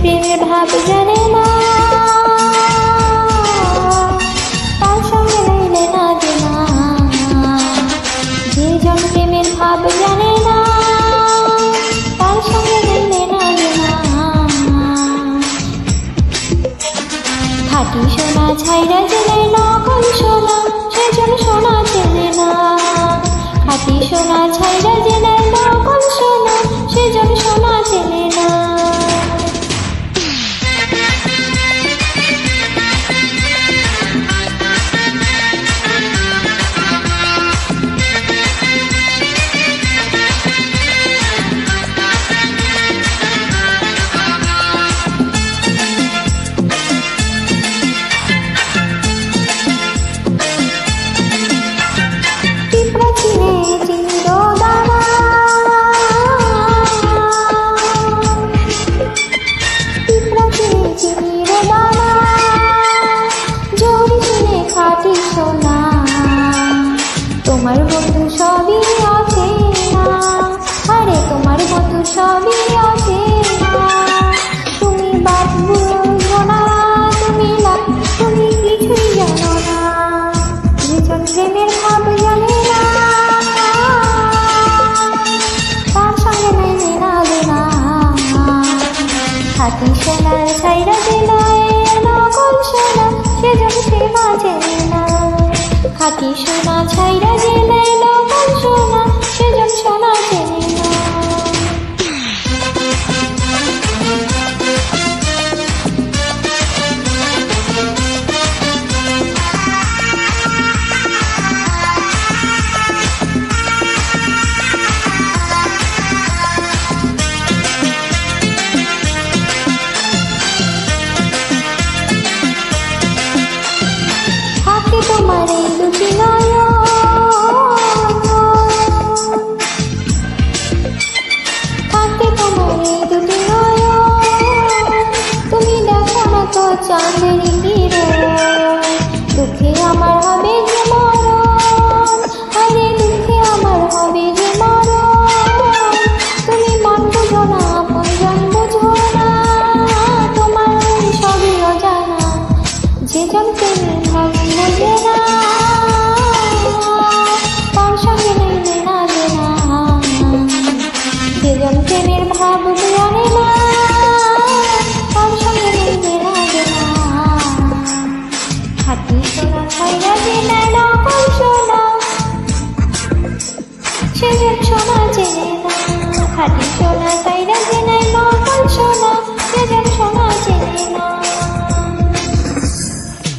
প্রেমের ভাব জানে না। তার সঙ্গে রইলে না দেনা যে জন প্রেমের ভাব জানে না, তার সঙ্গে রইলে না দেনা খাটি সোনা ছাইরা জেলে না কই সোনা সেজন সোনা চেনে না। সোনার সাইরা দিলায় নকল সোনা সেজন সে বাজে না খাটি সোনা ছাইরা দিলায় নকল সোনা সেজন সোনা চেনে चांदनी